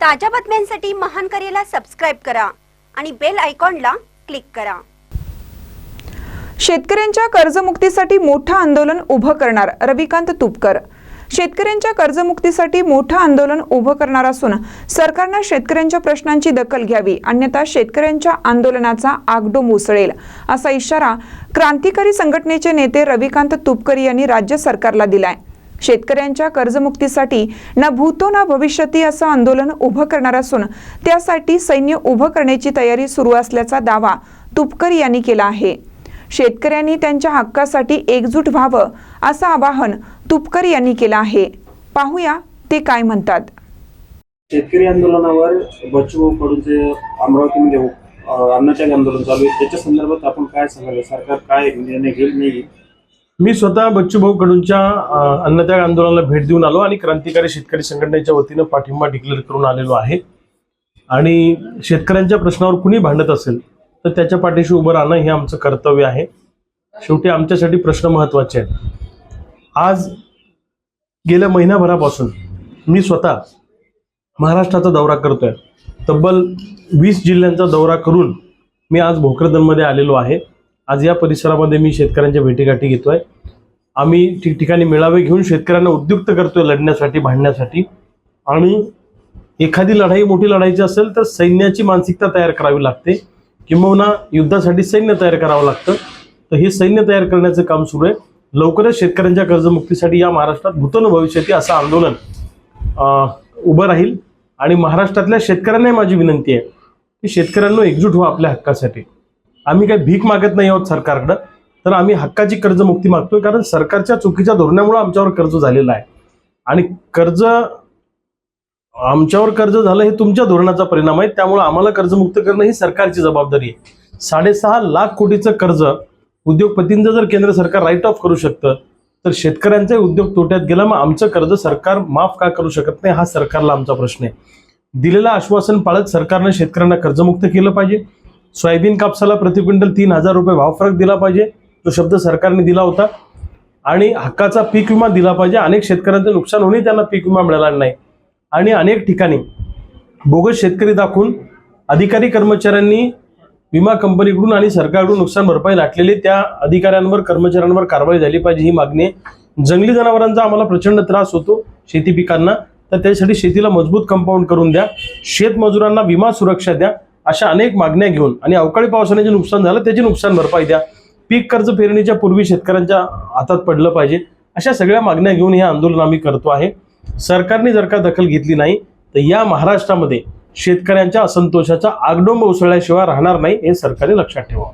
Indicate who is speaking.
Speaker 1: ताज्या बातम्यांसाठी महान करेला सबस्क्राईब करा आणि बेल आयकॉनला क्लिक करा.
Speaker 2: शेतकऱ्यांच्या कर्जमुक्तीसाठी मोठं आंदोलन उभं करणार रविकांत तुपकर. शेतकऱ्यांच्या कर्जमुक्तीसाठी मोठं आंदोलन उभं करणार असून सरकारनं शेतकऱ्यांच्या प्रश्नांची दखल घ्यावी अन्यथा शेतकऱ्यांच्या आंदोलनाचा आगडोंब उसळेल असा इशारा क्रांतिकारी संघटनेचे नेते रविकांत तुपकर यांनी राज्य सरकारला दिलाय. शेतकऱ्यांच्या कर्जमुक्तीसाठी ना भूतो ना भविष्यती असं आंदोलन उभं करणार असून त्यासाठी सैन्य उभं करण्याची तयारी सुरू असल्याचा दावा तुपकर यांनी केला आहे. शेतकऱ्यांनी त्यांच्या हक्कासाठी एकजूट व्हावं असं आवाहन तुपकर यांनी केलं आहे. पाहूया ते काय म्हणतात.
Speaker 3: शेतकरी आंदोलनावर बच्चू कडूनचे अमरावतीमध्ये अं, अन्नत्याग आंदोलन चालू आहे. त्याच्या संदर्भात आपण काय सांगायला सरकार काय निर्णय घेईल नाही
Speaker 4: मी स्वतः बच्चूभाऊ कडूंच्या अन्नत्याग आंदोलनाला भेट देऊन आलो आणि क्रांतिकारी शेतकरी संघटनेच्या वतीनं पाठिंबा डिक्लेअर करून आलेलो आहे. आणि शेतकऱ्यांच्या प्रश्नावर कुणी भांडत असेल तर त्याच्या पाठीशी उभं राहणं हे आमचं कर्तव्य आहे. शेवटी आमच्यासाठी प्रश्न महत्त्वाचे आहेत. आज गेल्या महिन्याभरापासून मी स्वतः महाराष्ट्राचा दौरा करतोय. तब्बल वीस जिल्ह्यांचा दौरा करून मी आज भोकरदनमध्ये आलेलो आहे. आज या परिसरामध्ये मी शेतकऱ्यांच्या भेटीगाठी घेतोय. आम्ही ठिकठिकाणी मेळावे घेऊन शेतकऱ्यांना उद्युक्त करतोय लढण्यासाठी भांडण्यासाठी. आणि एखादी लढाई मोठी लढायची असेल तर सैन्याची मानसिकता तयार करावी लागते. किंबहुना युद्धासाठी सैन्य तयार करावं लागतं. तर हे सैन्य तयार करण्याचं काम सुरू आहे. लवकरच शेतकऱ्यांच्या कर्जमुक्तीसाठी या महाराष्ट्रात भूतन भविष्यती असं आंदोलन उभं राहील. आणि महाराष्ट्रातल्या शेतकऱ्यांनाही माझी विनंती आहे की शेतकऱ्यांना एकजूट व्हा आपल्या हक्कासाठी. आम्ही काही भीक मागत नाही आहोत सरकारकडं. तर आम्ही हक्काची कर्जमुक्ती मागतोय कारण सरकारच्या चुकीच्या धोरणामुळे आमच्यावर कर्ज झालेलं आहे. आणि कर्ज आमच्यावर कर्ज झालं हे तुमच्या धोरणाचा परिणाम आहे. त्यामुळे आम्हाला कर्जमुक्त करणं ही सरकारची जबाबदारी आहे. साडेसहा लाख कोटीचं कर्ज उद्योगपतींचं जर केंद्र सरकार राईट ऑफ करू शकतं तर शेतकऱ्यांचे उद्योग तोट्यात गेला. मग आमचं कर्ज सरकार माफ का करू शकत नाही? हा सरकारला आमचा प्रश्न आहे. दिलेलं आश्वासन पाळत सरकारनं शेतकऱ्यांना कर्जमुक्त केलं पाहिजे. सोयाबीन कापसाला प्रति क्विंटल तीन हजार रुपये भाव फरक दिला पाहिजे. तो शब्द सरकारने दिला होता. आणि हक्काचा पीक विमा दिला पाहिजे. अनेक शेतकऱ्यांचं नुकसान होऊनही त्यांना पीक विमा मिळाला नाही. आणि अनेक ठिकाणी बोगस शेतकरी दाखवून अधिकारी कर्मचाऱ्यांनी विमा कंपनीकडून आणि सरकारकडून नुकसान भरपाई लाटलेली त्या अधिकाऱ्यांवर कर्मचाऱ्यांवर कारवाई झाली पाहिजे ही मागणी आहे. जंगली जनावरांचा आम्हाला प्रचंड त्रास होतो शेती पिकांना. तर त्यासाठी शेतीला मजबूत कंपाऊंड करून द्या. शेतमजुरांना विमा सुरक्षा द्या. अशा अनेक मागण्या घेऊन आणि अवकाळी पावसाने जे नुकसान झालं त्याची नुकसान भरपाई द्या. पीक कर्ज पेरणीच्या पूर्वी शेतकऱ्यांच्या हातात पडलं पाहिजे. अशा सगळ्या मागण्या घेऊन हे आंदोलन आम्ही करतो आहे. सरकारने जर का दखल घेतली नाही तर या महाराष्ट्रामध्ये शेतकऱ्यांच्या असंतोषाचा आगडोंब उसळल्याशिवाय राहणार नाही हे सरकारने लक्षात ठेवावं.